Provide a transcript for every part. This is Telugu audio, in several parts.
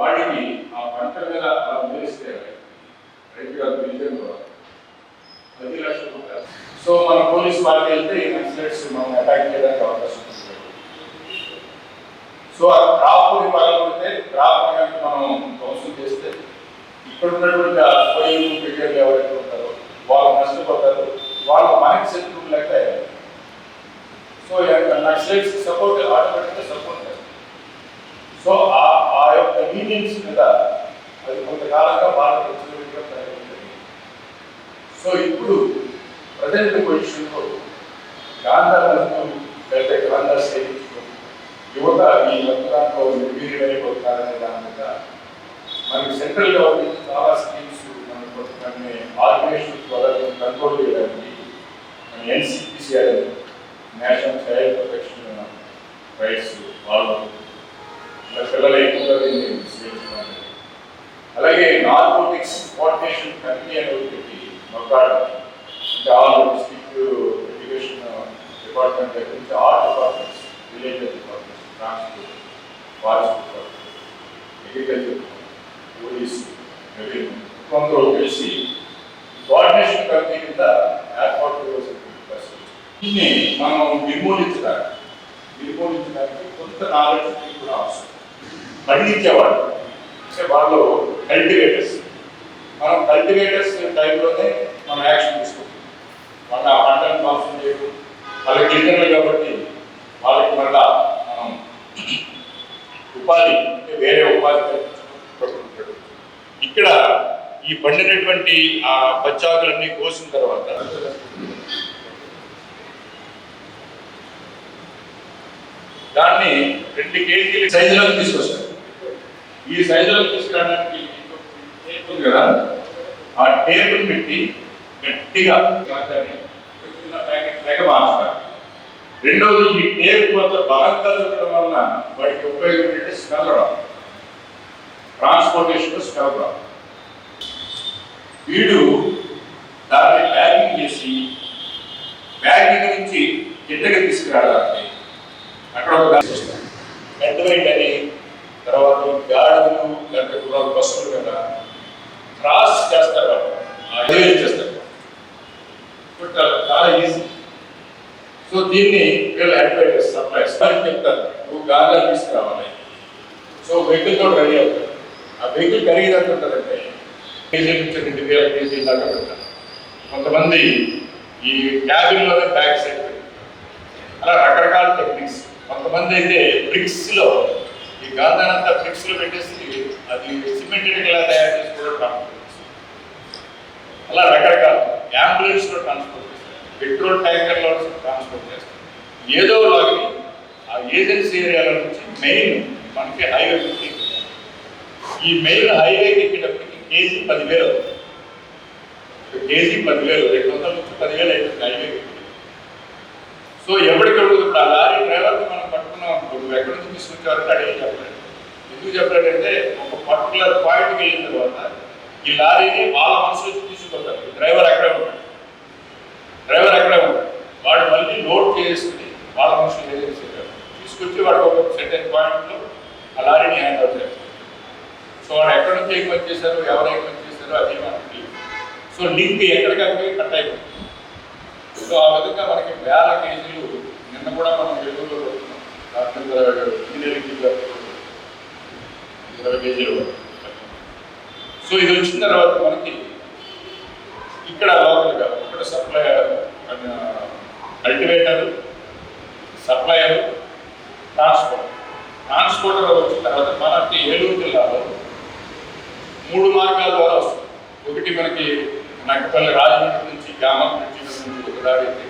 వాడిని ఆ పంట మీద అలా వేస్తే రైతు గారు విజయంలో పది లక్షల రూపాయలు. సో మన పోలీస్ పార్టీ వెళ్తే ఈ నక్సలైట్స్ మనం అటాక్ చేయడానికి అవకాశం ఉంది. సో ఆ క్రాప్ పగలబడితే క్రాప్ అనేది మనం ధ్వంసం చేస్తే ఇక్కడ ఉన్నటువంటి ఆ పొయ్యిలు బిడ్డలు ఎవరైతే ఉంటారో వాళ్ళు నష్టపోతారు. వాళ్ళు మనకి శత్రువులు లెక్క సో నక్సలైట్స్ సపోర్ట్ ఆటోమేటిక్గా సపోర్ట్ సో ఆ ఆ మీద అది కొంతకాలంగా భారత ప్రజలుగా ప్రయోగించింది సో ఇప్పుడు ప్రజెంట్ పొజిషన్లో గాంధారంతో లేదా గాంధా సేవించుకొని యువత ఈ రంగాల్లో నిర్వీర్యమైపోతున్నారనే దాని మీద మనకి సెంట్రల్ గవర్నమెంట్ చాలా స్కీమ్స్ మనకు కొన్ని ఆర్గనైజేషన్ ద్వారా కంట్రోల్ చేయడానికి మన NCPC national child protection rights వాళ్ళు ఇలా పిల్లలు ఎక్కువగా దీన్ని అలాగే నార్కోటిక్స్ కోఆర్డినేషన్ కమిటీ అనేది పెట్టి నొక్కాడు. అంటే ఆల్ డిస్ట్రిక్ట్ ఎడ్యుకేషన్ డిపార్ట్మెంట్ దగ్గర నుంచి all departments village departments transport forest department agriculture police revenue కొందరు కలిసి కోఆర్డినేషన్ కమిటీ కింద ఏర్పాటు చేయవలసిన పరిస్థితి దీన్ని మనం నిర్మూలించడానికి నిర్మూలించడానికి కొంత నాలెడ్జ్ కూడా అవసరం. పండించేవాళ్ళు అంటే వాళ్ళు కల్టివేటర్స్ మనం కల్టివేటర్స్ టైంలోనే మనం యాక్షన్ తీసుకుంటాం. వాళ్ళు ఆ పంటను ధ్వంసం చేయరు వాళ్ళ గిరిజనులు కాబట్టి వాళ్ళకి మళ్ళా మనం ఉపాధి అంటే వేరే ఉపాధి కల్పించడం. ఇక్కడ ఈ పండినటువంటి ఆ పచ్చాకులన్నీ కోసిన తర్వాత దాన్ని రెండు కేజీల సైజులోకి తీసుకొస్తారు. ఈ సైజులో తీసుకురావడానికి టేప్ ఉంది కదా. ఆ టేప్ పెట్టి గట్టిగా దాన్ని ప్యాకెట్ మార్చుతారు రెండవది ఈ టేప్ కొంత బలంగా చుట్టడం వలన వాటికి ఉపయోగం ఏంటంటే స్మెల్ రావు ట్రాన్స్పోర్టేషన్ స్మెల్ రావు వీడు దాన్ని ప్యాకింగ్ చేసి ప్యాకింగ్ నుంచి కిందకి తీసుకురావడానికి అక్కడ ఒక పెద్ద వస్తుంది. అని తర్వాత ఈ గాడులు లేకపోతే గుర్రాలు బస్సులు కదా క్రాస్ చేస్తారు వాళ్ళు. చేస్తారు. బట్ చాలా- ఈజీ సో దీన్ని వీళ్ళు అడ్వైటర్స్ సప్లైస్ అని చెప్తారు. నువ్వు గాలిలో తీసుకురావాలి. సో వెహికల్ తోటి రెడీ అవుతారు. ఆ వెహికల్ ఖరీదు ఉంటుందంటే కేజీ నుంచి రెండు వేల కేజీ దాకా పెడతారు. కొంతమంది ఈ క్యాబిన్లోనే బ్యాక్ సైడ్ అలా రకరకాల టెక్నిక్స్ కొంతమంది అయితే బ్రిక్స్ లో ఈ గాంధానంతా లో పెట్టేసి అది సిమెంటెడ్ ఎలా తయారు చేసుకోవడం కూడా ట్రాన్స్పోర్ట్ అలా రకరకాల అంబులెన్స్లో ట్రాన్స్పోర్ట్ చేస్తారు. పెట్రోల్ ట్యాంకర్లో ట్రాన్స్పోర్ట్ చేస్తారు. ఏదో లాగి ఆ ఏజెన్సీ ఏరియాల నుంచి మెయిన్ మనకి హైవే ఈ మెయిన్ హైవేకి ఎక్కేటప్పటికి కేజీ పదివేలు కేజీ పదివేలు రెండు వందల నుంచి పదివేలు అవుతుంది హైవేకి సో ఎవరికెవరు ఇప్పుడు ఆ లారీ డ్రైవర్ని మనం పట్టుకున్నాం అనుకో నువ్వు ఎక్కడి నుంచి తీసుకొచ్చారంటే అడిగి చెప్పలేదు. ఎందుకు చెప్పలేదంటే ఒక పర్టికులర్ పాయింట్కి వెళ్ళిన తర్వాత ఈ లారీని వాళ్ళ మనసులో తీసుకొస్తారు. డ్రైవర్ అక్కడే ఉంటాడు. డ్రైవర్ అక్కడే ఉంటాడు. వాడు మళ్ళీ లోడ్ చేసుకుని వాళ్ళ మనుషులు ఏజెన్సీ తీసుకొచ్చి వాడు ఒక సెకండ్ పాయింట్లో ఆ లారీని హ్యాండ్ అవుట్ చేస్తారు సో వాడు ఎక్కడి నుంచి ఎగుమతి చేశారు ఎవరు ఎగుమతి చేశారు అది మనకి సో లింక్ ఎక్కడికక్కడ కట్ అయిపోతుంది. సో ఆ విధంగా మనకి వేల కేజీలు నిన్న కూడా మనం వెలుగులో పెడుతున్నాం డాక్టర్ గారు ఇంజనీరింగ్ ఇరవై కేజీలు. సో ఇది వచ్చిన తర్వాత మనకి ఇక్కడ లోకల్గా ఇక్కడ supply cultivator supplier transport. Transporter వచ్చిన తర్వాత మనకి ఏలూరు జిల్లాలో మూడు మార్గాల ద్వారా వస్తుంది. ఒకటి మనకి నక్కపల్లి రాజమండ్రి నుంచి గ్రామం నుంచి నుంచి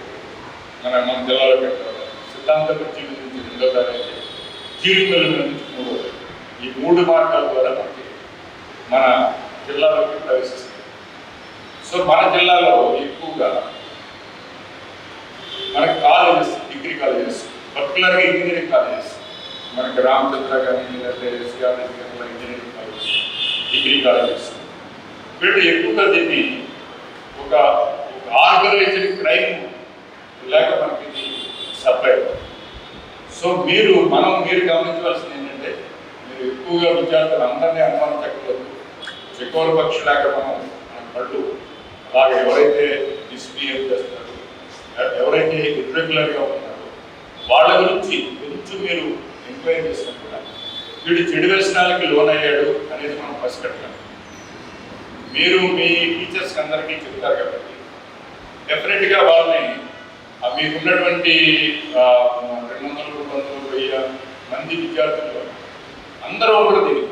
మన మన జిల్లాలో పెట్టారు సిద్ధాంతపురం జిల్లా నుంచి రెండో దారి అయితే నుంచి మూడో ఈ మూడు మార్గాల ద్వారా మనకి మన జిల్లాలోకి ప్రవేశిస్తుంది. సో మన జిల్లాలో ఎక్కువగా మనకి కాలేజెస్ డిగ్రీ కాలేజెస్ పర్టికులర్గా ఇంజనీరింగ్ కాలేజెస్ మనకి రామచంద్ర కానీ లేకపోతే శ్రీరామ్ కానీ ఇంజనీరింగ్ కాలేజెస్ డిగ్రీ కాలేజెస్. వీళ్ళు ఎక్కువగా దీన్ని ఒక ఆర్గనైజ్డ్ క్రైమ్ లేక మనకి సప్లై సో మీరు మనం మీరు గమనించవలసింది ఏంటంటే మీరు ఎక్కువగా విద్యార్థులు అందరినీ అనుమానించకూడదు చెక్కుల పక్షి లేక మనం మన కళ్ళు అలాగే ఎవరైతే మిస్బిహేవ్ చేస్తారో ఎవరైతే ఇర్రెగ్యులర్గా ఉన్నారో వాళ్ళ గురించి కొంచెం మీరు ఎంక్వైరీ చేసినప్పుడు వీడు చెడు వ్యసనాలకి లోనయ్యాడు అనేది మనం పసిగట్టాలి. మీరు మీ టీచర్స్ అందరికీ చెప్తారు కాబట్టి. డెఫినెట్గా వాళ్ళని ఆ మీకున్నటువంటి రెండు వందలు మూడు వందలు వెయ్యి మంది విద్యార్థులు అందరూ ఒకరు దీనికి.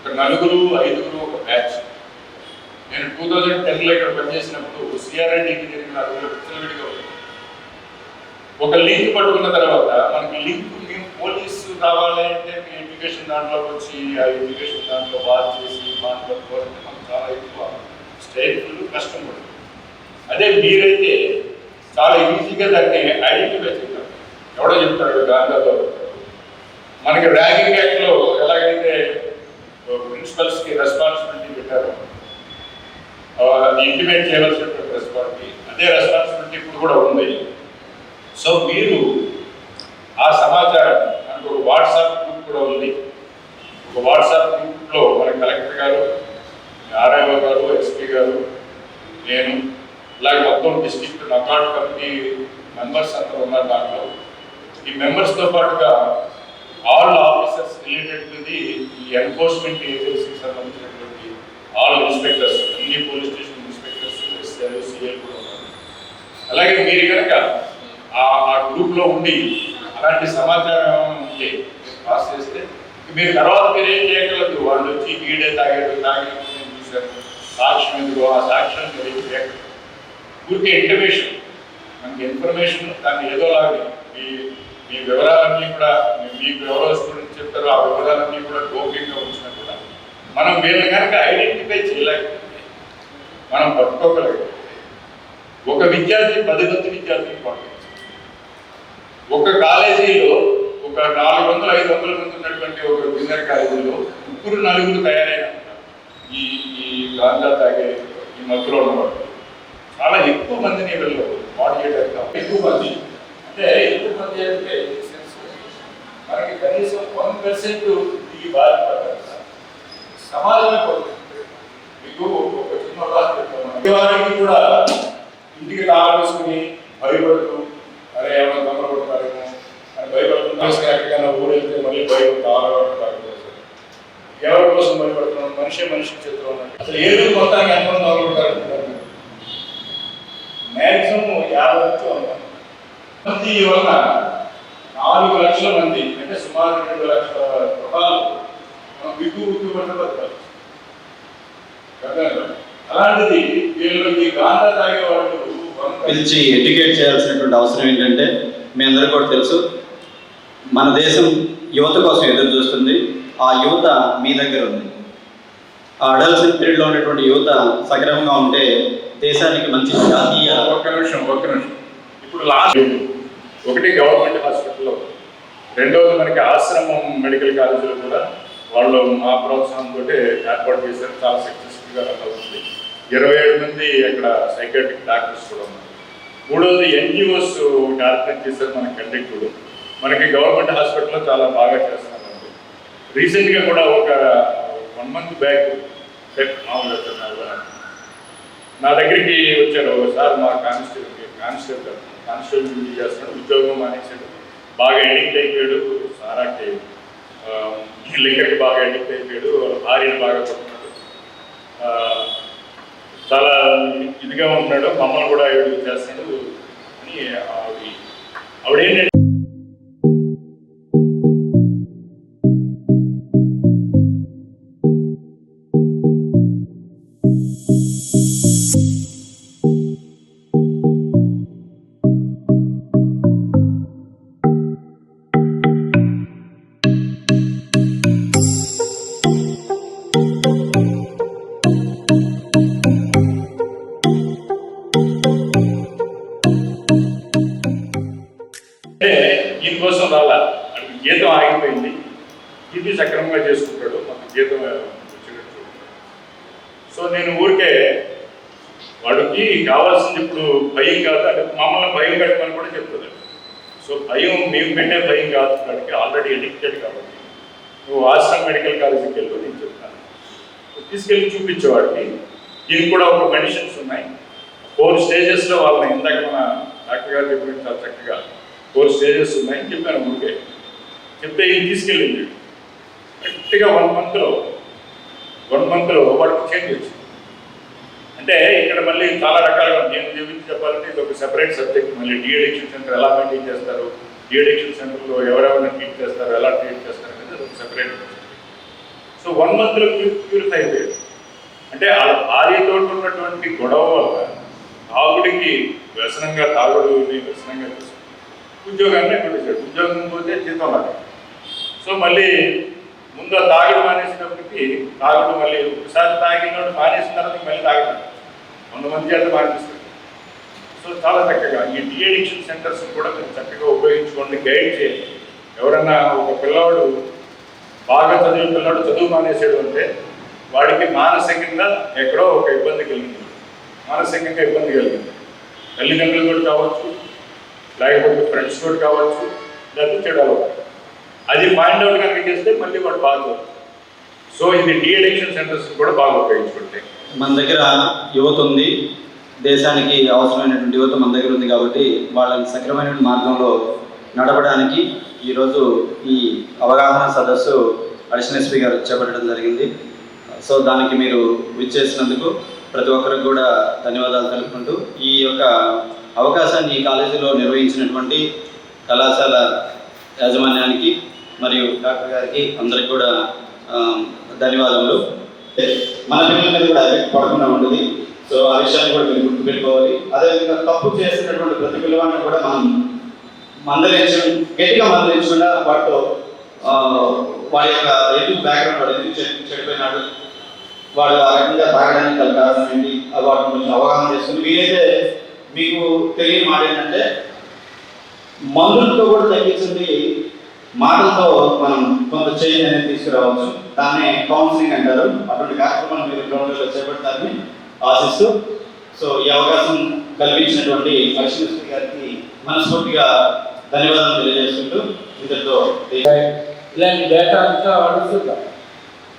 ఒక నలుగురు ఐదుగురు ఒక బ్యాచ్. నేను టూ థౌజండ్ టెన్లో ఇక్కడ పనిచేసినప్పుడు సిఆర్ఐడి జరిగిన నలుగురు విచ్చలవిడిగా ఉంది. ఒక లింక్ పట్టుకున్న తర్వాత మనకి లింక్ మేము పోలీసు రావాలి అంటే మీ ఎడ్యుకేషన్ దాంట్లో వచ్చి ఆ ఎడ్యుకేషన్ దాంట్లో బాగా చేసి మాట్లాడుకోవాలంటే మనకు చాలా ఎక్కువ. స్టైల్ కష్టం పడుతుంది అదే మీరైతే చాలా ఈజీగా దాన్ని ఐడెంటిఫై చేస్తారు ఎవడో చెప్తాడు దాంట్లో మనకి ర్యాగింగ్ యాక్ట్లో ఎలాగైతే ప్రిన్సిపల్స్కి రెస్పాన్సిబిలిటీ పెట్టారో ఇంటిమేట్ చేయవలసినటువంటి రెస్పాన్సిబిలిటీ అదే రెస్పాన్సిబిలిటీ ఇప్పుడు కూడా ఉంది. సో మీరు ఆ సమాచారం మనకు ఒక వాట్సాప్ గ్రూప్ కూడా ఉంది. ఒక వాట్సాప్ గ్రూప్లో మన కలెక్టర్ గారు ఆర్ఐఓ గారు ఎస్పీ గారు నేను ఇలాగే మొత్తం డిస్ట్రిక్ట్ నకాట్ కమిటీ మెంబర్స్ అందరూ ఉన్నారు దాంట్లో. ఈ మెంబర్స్తో పాటుగా all officers related to the enforcement ఏజెన్సీకి సంబంధించినటువంటి ఆల్ ఇన్స్పెక్టర్స్ అన్ని పోలీస్ స్టేషన్ ఇన్స్పెక్టర్స్ ఎస్ఐలు సిఐలు కూడా ఉన్నారు. అలాగే మీరు కనుక ఆ గ్రూప్లో ఉండి అలాంటి సమాచారం ఏమైనా ఉంటే పాస్ చేస్తే మీరు తర్వాత మీరు ఏం చేయగలదు వాళ్ళు వచ్చి ఈడే తాగాడు తాగాడు నేను చూశాను. సాక్ష్యం ఎందుకో ఆ సాక్ష్యం మీరు చేయగలరు ఊరికే ఇంటర్మేషన్ మనకి ఇన్ఫర్మేషన్ దాన్ని ఏదోలాగా మీ మీ వివరాలన్నీ కూడా మీ- మీకు ఎవరో స్టూడెంట్ చెప్తారో ఆ వివరాలన్నీ కూడా గోప్యంగా ఉంచినా కూడా మనం వీళ్ళని కనుక ఐడెంటిఫై చేయలేకపోతే మనం పట్టుకోగలిగితే ఒక విద్యార్థి పది మంది విద్యార్థిని పంపించారు ఒక కాలేజీలో ఒక నాలుగు వందల ఐదు వందల మంది ఉన్నటువంటి ఒక జూనియర్ కాలేజీలో ముగ్గురు నలుగురు తయారైన ఈ ఈ గాంజా తాగే ఈ మధ్యలో ఉన్నవాళ్ళు. చాలా ఎక్కువ మందిని వీళ్ళు మోటివేట్ ఎక్కువ మంది. అంటే ఎక్కువ మంది అంటే మనకి కనీసం వన్ పర్సెంట్ ఈ బాధపడతారు సమాజమే పోతుంది మీకు ఒక చిన్న ఉదాహరణ కూడా ఇంటికి రావాల్సుకుని భయపడుతూ అరే ఏమైనా దొంగలు కొడతారేమో అని భయపడుతున్నా ఎక్కడికైనా ఊరు మళ్ళీ భయం తాళం ఎవరి కోసం భయపడుతున్నాం? మనిషి మనిషి చేతిలో అసలు ఏలూరు మొత్తానికి ఎంతమంది దొంగలు కొట్టారు మ్యాక్సిమం యాభై ఈ వలన నాలుగు లక్షల మంది అంటే సుమారు రెండు లక్షల రూపాయలు మనం బిగ్గు బిగ్గు బతకాలి అలాంటిది వీళ్ళు ఈ గాంధా తాగే వాళ్ళు పిలిచి ఎడ్యుకేట్ చేయాల్సినటువంటి అవసరం ఏంటంటే మీ అందరికీ కూడా తెలుసు మన దేశం యువత కోసం ఎదురు చూస్తుంది ఆ యువత మీ దగ్గర ఉంది. ఆ అడల్సన్ పీరియడ్లో ఉన్నటువంటి యువత సక్రమంగా ఉంటే దేశానికి మంచి జాతీయ ఒక్క నిమిషం ఒక్క నిమిషం. ఇప్పుడు లాస్ట్ ఒకటి గవర్నమెంట్ హాస్పిటల్లో. రెండవది మనకి ఆశ్రమం మెడికల్ కాలేజీలో కూడా వాళ్ళు మా ప్రోత్సాహంతో ఏర్పాటు చేశారు. చాలా సక్సెస్ఫుల్గా రన్ అవుతుంది. ఇరవై ఏడు మంది అక్కడ సైకాట్రిక్ డాక్టర్స్ కూడా ఉన్నారు. మూడవది ఎన్జిఓస్ ఆర్గనైజ్ చేశారు మన కండక్టుడు మనకి గవర్నమెంట్ హాస్పిటల్లో చాలా బాగా చేస్తున్నారు. రీసెంట్గా కూడా ఒక వన్ మంత్ బ్యాక్ మామూలు నా దగ్గరికి వచ్చారు ఒకసారి మా కానిస్టేబుల్ కానిస్టేబుల్ కానిస్టేబుల్ డ్యూటీ చేస్తాడు ఉద్యోగం మానేశాడు. బాగా ఎడిక్ట్ అయిపోయాడు. సారాకి లిక్కర్కి బాగా ఎడిక్ట్ అయిపోయాడు. భార్యను బాగా పడుతున్నాడు చాలా ఇదిగా ఉంటున్నాడు. మమ్మల్ని కూడా ఏడు చేస్తున్నాడు. అని ఆవిడ ఆవిడ ఏంటంటే సో నేను ఊరికే వాడికి కావాల్సింది ఇప్పుడు భయం కాదు అంటే మమ్మల్ని భయం పెట్టమని కూడా చెప్తుంది సో భయం మేము పెట్టే భయం కాదు వాడికి ఆల్రెడీ ఎడిక్టెడ్ కాబట్టి. నువ్వు ఆశ్రమ మెడికల్ కాలేజీకి వెళ్ళు నేను చెప్తాను. తీసుకెళ్ళి చూపించేవాడికి దీనికి కూడా ఒక మెడిసిన్స్ ఉన్నాయి. ఫోర్ స్టేజెస్లో వాళ్ళని ఇందాక మన డాక్టర్ గారు చెప్పిన చాలా చక్కగా ఫోర్ స్టేజెస్ ఉన్నాయని చెప్పాను ఊరికే. చెప్తే ఇది తీసుకెళ్ళింది కరెక్ట్గా వన్ మంత్లో వన్ మంత్లో వాడికి చేంజ్ వచ్చింది అంటే ఇక్కడ మళ్ళీ చాలా రకాలుగా నేను చూపించి చెప్పాలంటే ఇది ఒక సెపరేట్ సబ్జెక్ట్ మళ్ళీ డిఎడిక్షన్ సెంటర్ ఎలా మెయింటైన్ చేస్తారు? డిఎడిక్షన్ సెంటర్లో ఎవరెవరిని ట్రీట్ చేస్తారు? ఎలా ట్రీట్ చేస్తారు అనేది ఒక సెపరేట్ సో వన్ మంత్లో క్యూరిఫై అయిపోయాడు అంటే ఆ భార్యతో ఉన్నటువంటి గొడవ వల్ల తాగుడికి వ్యసనంగా తాగుడుని వ్యసనంగా తీసుకుని ఉద్యోగాన్ని పెట్టేశాడు ఉద్యోగం పోతే జీతం రాదు. సో మళ్ళీ ముందు తాగుడు మానేసినప్పటికీ తాగుడు మళ్ళీ ఒకసారి తాగినోడు మానేసిన తర్వాత మళ్ళీ తాగుతాడు కొంతమంది చేత మానేస్తాడు సో చాలా చక్కగా ఈ డిఎడిక్షన్ సెంటర్స్ కూడా మీరు చక్కగా ఉపయోగించుకోండి గైడ్ చేయండి. ఎవరన్నా ఒక పిల్లవాడు బాగా చదివిన పిల్లవాడు చదువు మానేసాడు అంటే వాడికి మానసికంగా ఎక్కడో ఒక ఇబ్బంది కలిగింది. మానసికంగా ఇబ్బంది కలిగింది. తల్లిదండ్రులు కూడా కావచ్చు లేకపోతే ఫ్రెండ్స్ కూడా కావచ్చు లేకపోతే చెడు అలవాటు అది ఫైండ్ అవుట్ కనుక చేస్తే మళ్ళీ వాడు బాగా సో ఇది డిఎడిక్షన్ సెంటర్స్ కూడా బాగా ఉపయోగించుకుంటాయి మన దగ్గర యువత ఉంది. దేశానికి అవసరమైనటువంటి యువత మన దగ్గర ఉంది కాబట్టి వాళ్ళని సక్రమైన మార్గంలో నడపడానికి ఈరోజు ఈ అవగాహన సదస్సు అడిషనల్ ఎస్పీ గారు చేపట్టడం జరిగింది. సో దానికి మీరు విచ్చేసినందుకు ప్రతి ఒక్కరికి కూడా ధన్యవాదాలు తెలుపుకుంటూ ఈ యొక్క అవకాశాన్ని ఈ కాలేజీలో నిర్వహించినటువంటి కళాశాల యాజమాన్యానికి మరియు డాక్టర్ గారికి అందరికి కూడా ధన్యవాదములు. మన పిల్లల మీద కూడా ఎఫెక్ట్ పడకుండా ఉంటుంది. సో ఆ విషయాన్ని కూడా మీరు గుర్తుపెట్టుకోవాలి. అదేవిధంగా తప్పు చేసినటువంటి ప్రతి పిల్లవాడిని కూడా మనం మందలించడం గట్టిగా మందలించకుండా వాటితో వాడి యొక్క ఎందుకు బ్యాక్గ్రౌండ్ వాడు ఎందుకు చెడిపోయినాడు వాడు ఆ రకంగా తాగడానికి గల కారణం ఏంటి అది వాటిని కొంచెం అవగాహన చేసుకుని వీలైతే మీకు తెలియని మాట ఏంటంటే మందులతో కూడా తగ్గించింది మాటలతో మనం కొంత చేంజ్ అనేది తీసుకురావచ్చు. దాన్ని కౌన్సిలింగ్ అంటారు. అటువంటి కార్యక్రమాలు మీరు గ్రౌండ్లో చేపడతారని ఆశిస్తూ సో ఈ అవకాశం కల్పించినటువంటి లక్ష్మీశ్వరి గారికి మనస్ఫూర్తిగా ధన్యవాదాలు తెలియజేసుకుంటూ ఇద్దరితో ఇలాంటి డేటా అంతా అడుగుతుంటాం.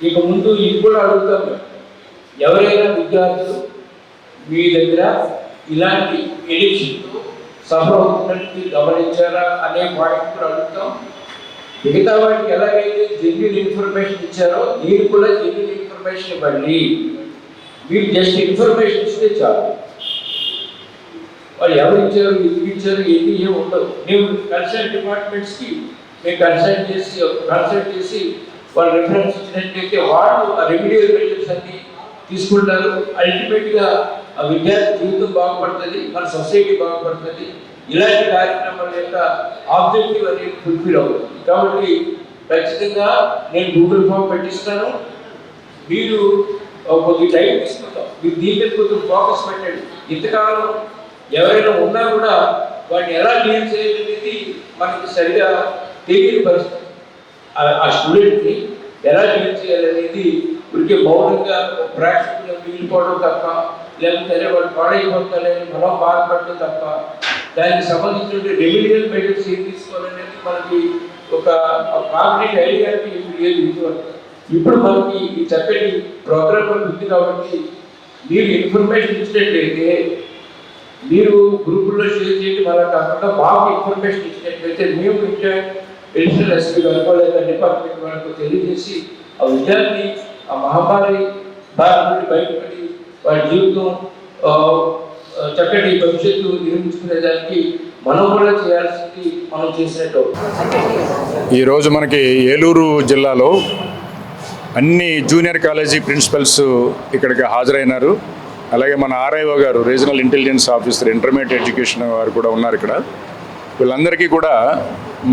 ఇక ముందు ఇది కూడా అడుగుతాం. ఎవరైనా విద్యార్థులు మీ దగ్గర ఇలాంటి ఎడిక్షన్తో సఫర్ అవుతున్నట్టు గమనించారా అనే పాయింట్ కూడా అడుగుతాం. మిగతా వాటికి ఎలాగైతే జెన్యున్ ఇన్ఫర్మేషన్ ఇచ్చారో దీనికి కూడా జెన్యున్ ఇన్ఫర్మేషన్ ఇవ్వండి. మీరు జస్ట్ ఇన్ఫర్మేషన్ ఇస్తే చాలు. వాళ్ళు ఎవరు ఇచ్చారు ఎందుకు ఇచ్చారు ఏది ఏమి ఉండదు మేము కన్సల్ట్ డిపార్ట్మెంట్స్కి మేము కన్సల్ట్ చేసి కన్సల్ట్ చేసి వాళ్ళు రిఫరెన్స్ ఇచ్చినట్టయితే వాళ్ళు ఆ రెమిడియల్ మెజర్స్ అన్ని తీసుకుంటారు. అల్టిమేట్గా ఆ విద్యార్థి జీవితం బాగుపడుతుంది మన సొసైటీ బాగుపడుతుంది. ఇలాంటి కార్యక్రమాల యొక్క ఆబ్జెక్టివ్ అనేది ఫుల్ఫిల్ అవుతుంది. కాబట్టి ఖచ్చితంగా నేను గూగుల్ ఫామ్ పెట్టిస్తాను. మీరు కొద్ది టైం తీసుకుంటాం. మీరు దీని మీద కొంచెం ఫోకస్ పెట్టండి. ఇంతకాలం ఎవరైనా ఉన్నా కూడా వాటిని ఎలా డీల్ చేయాలనేది మనకి సరిగా తెలియని పరిస్థితి. ఆ- స్టూడెంట్ని ఎలా క్లియర్ చేయాలనేది ఉడికే మౌనంగా ప్రాక్టికల్గా మిగిలిపోవడం తప్ప లేకపోతే అరే వాళ్ళు పాడైపోతారని మనం బాధపడటం తప్ప దానికి సంబంధించిన రెమిడియల్ మెజర్స్ ఏం తీసుకోవాలనేది మనకి ఒక కాంక్రీట్ ఐడియా లేదు ఇదివరకు ఇప్పుడు మనకి ఈ చక్కటి ప్రోగ్రామ్ ఉంది కాబట్టి మీరు ఇన్ఫర్మేషన్ ఇచ్చినట్లయితే మీరు గ్రూపుల్లో షేర్ చేయండి వాళ్ళ కాకుండా మాకు ఇన్ఫర్మేషన్ ఇచ్చినట్లయితే మేము ఇంకా ఎడిషనల్ ఎస్పీ వాళ్ళకో లేదా డిపార్ట్మెంట్ వాళ్ళకు తెలియజేసి ఆ విద్యార్థి ఆ మహమ్మారి బారి నుండి బయటపడి వాడి జీవితం చక్కటి భవిష్యత్తు నిర్మించుకునే దానికి మనం కూడా చేయాల్సింది మనం చేసినట్టు. ఈరోజు మనకి ఏలూరు జిల్లాలో అన్ని జూనియర్ కాలేజీ ప్రిన్సిపల్స్ ఇక్కడికి హాజరైనారు. అలాగే మన ఆర్ఐఓ గారు regional intelligence officer intermediate education వారు కూడా ఉన్నారు ఇక్కడ. వీళ్ళందరికీ కూడా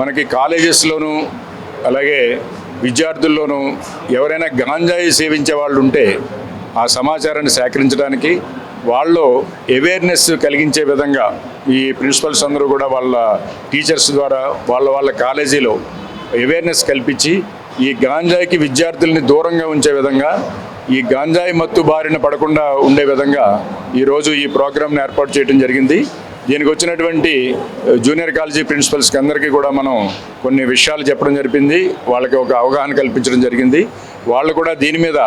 మనకి కాలేజెస్లోనూ అలాగే విద్యార్థుల్లోనూ ఎవరైనా గాంజాయి సేవించే వాళ్ళు ఉంటే ఆ సమాచారాన్ని సేకరించడానికి వాళ్ళు అవేర్నెస్ కలిగించే విధంగా ఈ ప్రిన్సిపల్స్ అందరూ కూడా వాళ్ళ టీచర్స్ ద్వారా వాళ్ళ వాళ్ళ కాలేజీలో అవేర్నెస్ కల్పించి ఈ గాంజాయికి విద్యార్థుల్ని దూరంగా ఉంచే విధంగా ఈ గాంజాయి మత్తు బారిన పడకుండా ఉండే విధంగా ఈరోజు ఈ ప్రోగ్రామ్ని ఏర్పాటు చేయడం జరిగింది. దీనికి వచ్చినటువంటి జూనియర్ కాలేజీ ప్రిన్సిపల్స్కి అందరికీ కూడా మనం కొన్ని విషయాలు చెప్పడం జరిపింది. వాళ్ళకి ఒక అవగాహన కల్పించడం జరిగింది. వాళ్ళు కూడా దీని మీద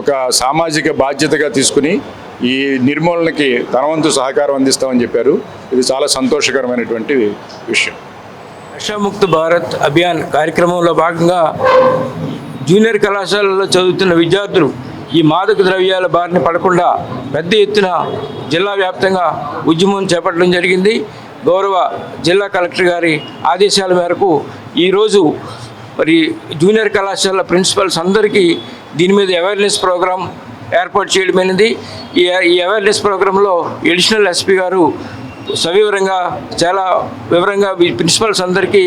ఒక సామాజిక బాధ్యతగా తీసుకుని ఈ నిర్మూలనకి తనవంతు సహకారం అందిస్తామని చెప్పారు. ఇది చాలా సంతోషకరమైనటువంటి విషయం. నషాముక్త భారత్ అభియాన్ కార్యక్రమంలో భాగంగా జూనియర్ కళాశాలలో చదువుతున్న విద్యార్థులు ఈ మాదక ద్రవ్యాల బారిన పడకుండా పెద్ద ఎత్తున జిల్లా వ్యాప్తంగా ఉద్యమం చేపట్టడం జరిగింది. గౌరవ జిల్లా కలెక్టర్ గారి ఆదేశాల మేరకు ఈరోజు మరి జూనియర్ కళాశాల ప్రిన్సిపల్స్ అందరికీ దీని మీద అవేర్నెస్ ప్రోగ్రాం ఏర్పాటు చేయడమైనది. ఈ అవేర్నెస్ ప్రోగ్రాంలో ఎడిషనల్ ఎస్పీ గారు సవివరంగా చాలా వివరంగా ప్రిన్సిపల్స్ అందరికీ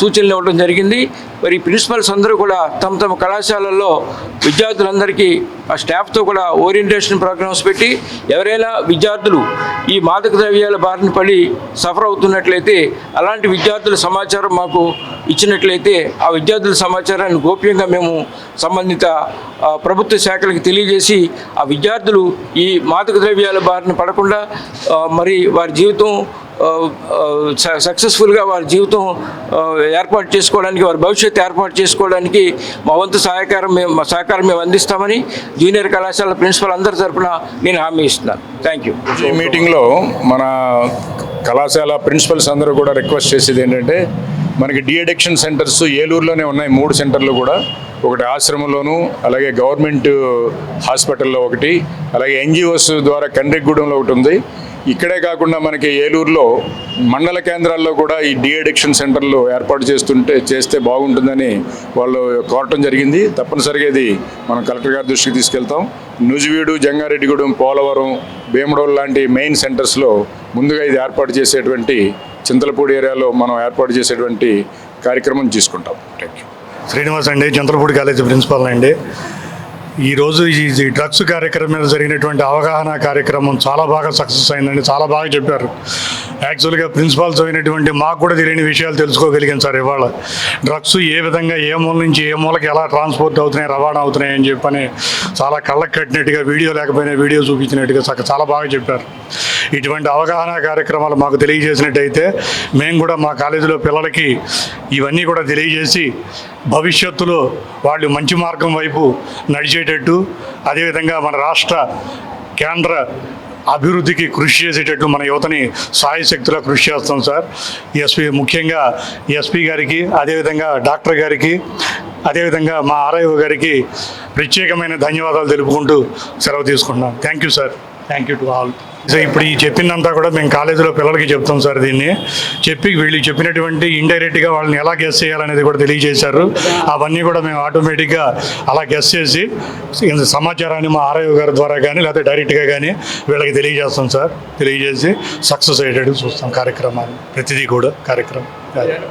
సూచనలు ఇవ్వడం జరిగింది. మరి ప్రిన్సిపల్స్ అందరూ కూడా తమ తమ కళాశాలల్లో విద్యార్థులందరికీ ఆ స్టాఫ్తో కూడా ఓరియంటేషన్ ప్రోగ్రామ్స్ పెట్టి ఎవరైనా విద్యార్థులు ఈ మాదక ద్రవ్యాల బారిన పడి సఫర్ అవుతున్నట్లయితే అలాంటి విద్యార్థుల సమాచారం మాకు ఇచ్చినట్లయితే ఆ విద్యార్థుల సమాచారాన్ని గోప్యంగా మేము సంబంధిత ప్రభుత్వ శాఖలకు తెలియజేసి ఆ విద్యార్థులు ఈ మాదక ద్రవ్యాల బారిన పడకుండా మరి వారి జీవితం స- సక్సెస్ఫుల్గా వారి జీవితం ఏర్పాటు చేసుకోవడానికి వారి భవిష్యత్తు ఏర్పాటు చేసుకోవడానికి మా వంతు సహకారం మేము మా సహకారం మేము అందిస్తామని జూనియర్ కళాశాల ప్రిన్సిపల్ అందరి తరపున నేను హామీ ఇస్తున్నాను. థ్యాంక్ యూ ఈ మీటింగ్లో మన కళాశాల ప్రిన్సిపల్స్ అందరూ కూడా రిక్వెస్ట్ చేసేది ఏంటంటే మనకి డిఅడిక్షన్ సెంటర్స్ ఏలూరులోనే ఉన్నాయి మూడు సెంటర్లు కూడా. ఒకటి ఆశ్రమంలోను అలాగే గవర్నమెంట్ హాస్పిటల్లో ఒకటి అలాగే ఎన్జిఓస్ ద్వారా కండ్రిగూడెంలో ఒకటి ఉంది. ఇక్కడే కాకుండా మనకి ఏలూరులో మండల కేంద్రాల్లో కూడా ఈ డి అడిక్షన్ సెంటర్లు ఏర్పాటు చేస్తుంటే చేస్తే బాగుంటుందని వాళ్ళు కోరటం జరిగింది. తప్పనిసరిగా ఇది మనం కలెక్టర్ గారి దృష్టికి తీసుకెళ్తాం. నుజివీడు జంగారెడ్డిగూడెం పోలవరం భీమడోల్ లాంటి మెయిన్ సెంటర్స్లో ముందుగా ఇది ఏర్పాటు చేసేటువంటి చింతలపూడి ఏరియాలో మనం ఏర్పాటు చేసేటువంటి కార్యక్రమం తీసుకుంటాం. థ్యాంక్ యూ శ్రీనివాస్ అండి చింతలపూడి కాలేజీ ప్రిన్సిపాల్ అండి. ఈరోజు ఈ డ్రగ్స్ కార్యక్రమం మీద జరిగినటువంటి అవగాహన కార్యక్రమం చాలా బాగా సక్సెస్ అయిందండి చాలా బాగా చెప్పారు. యాక్చువల్గా ప్రిన్సిపాల్ చదివినటువంటి మాకు కూడా తెలియని విషయాలు తెలుసుకోగలిగాం సార్ ఇవాళ. డ్రగ్స్ ఏ విధంగా ఏ మూల నుంచి ఏ మూలకి ఎలా ట్రాన్స్పోర్ట్ అవుతున్నాయి రవాణా అవుతున్నాయి అని చెప్పని చాలా కళ్ళకు కట్టినట్టుగా వీడియో లేకపోయినా వీడియో చూపించినట్టుగా చాలా బాగా చెప్పారు. ఇటువంటి అవగాహన కార్యక్రమాలు మాకు తెలియజేసినట్టయితే మేము కూడా మా కాలేజీలో పిల్లలకి ఇవన్నీ కూడా తెలియజేసి భవిష్యత్తులో వాళ్ళు మంచి మార్గం వైపు నడిచేటట్టు అదేవిధంగా మన రాష్ట్ర కేంద్ర అభివృద్ధికి కృషి చేసేటట్టు మన యువతని సాయశక్తిలో కృషి చేస్తాం సార్. ఎస్పీ ముఖ్యంగా ఎస్పీ గారికి అదేవిధంగా డాక్టర్ గారికి అదేవిధంగా మా ఆర్ఐఓ గారికి ప్రత్యేకమైన ధన్యవాదాలు తెలుపుకుంటూ సెలవు తీసుకుంటున్నాం. Thank you sir. Thank you to all. So ఇప్పుడు ఈ చెప్పిందంతా కూడా మేము కాలేజీలో పిల్లలకి చెప్తాం సార్ దీన్ని. చెప్పి వీళ్ళు చెప్పినటువంటి ఇండైరెక్ట్గా వాళ్ళని ఎలా గెస్ చేయాలనేది కూడా తెలియజేశారు. అవన్నీ కూడా మేము ఆటోమేటిక్గా అలా గెస్ చేసి సమాచారాన్ని మా ఆర్ఐ గారి ద్వారా కానీ లేకపోతే డైరెక్ట్గా కానీ వీళ్ళకి తెలియజేస్తాం సార్. తెలియజేసి సక్సెస్ అయ్యేటట్టు చూస్తాం కార్యక్రమాన్ని. ప్రతిదీ కూడా కార్యక్రమం.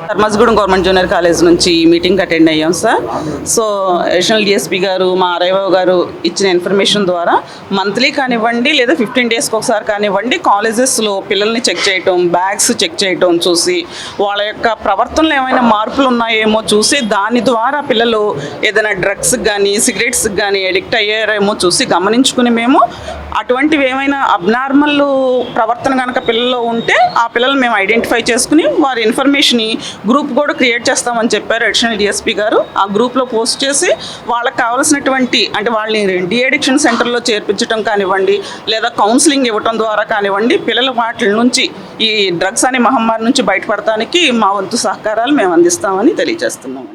ధర్మస్గూడెం గవర్నమెంట్ జూనియర్ కాలేజ్ నుంచి మీటింగ్ అటెండ్ అయ్యాం సార్. సో అడిషనల్ డిఎస్పీ గారు మా ఆర్ఐఓ గారు ఇచ్చిన ఇన్ఫర్మేషన్ ద్వారా మంత్లీ కానివ్వండి లేదా ఫిఫ్టీన్ డేస్కి ఒకసారి కానివ్వండి కాలేజెస్లో పిల్లల్ని చెక్ చేయటం బ్యాగ్స్ చెక్ చేయటం చూసి వాళ్ళ యొక్క ప్రవర్తనలో ఏమైనా మార్పులు ఉన్నాయేమో చూసి దాని ద్వారా పిల్లలు ఏదైనా డ్రగ్స్ కానీ సిగరెట్స్ కానీ ఎడిక్ట్ అయ్యారేమో చూసి గమనించుకుని మేము అటువంటివి ఏమైనా అబ్నార్మల్ ప్రవర్తన కనుక పిల్లల్లో ఉంటే ఆ పిల్లలు మేము ఐడెంటిఫై చేసుకుని వారి ఇన్ఫర్మేషన్ గ్రూప్ కూడా క్రియేట్ చేస్తామని చెప్పారు అడిషనల్ డిఎస్పీ గారు. ఆ గ్రూప్లో పోస్ట్ చేసి వాళ్ళకి కావాల్సినటువంటి అంటే వాళ్ళని డిఎడిక్షన్ సెంటర్లో చేర్పించడం కానివ్వండి లేదా కౌన్సిలింగ్ ఇవ్వటం ద్వారా కానివ్వండి పిల్లల వాటి నుంచి ఈ డ్రగ్స్ అనే మహమ్మారి నుంచి బయటపడటానికి మా వంతు సహకారాలు మేము అందిస్తామని తెలియజేస్తున్నాము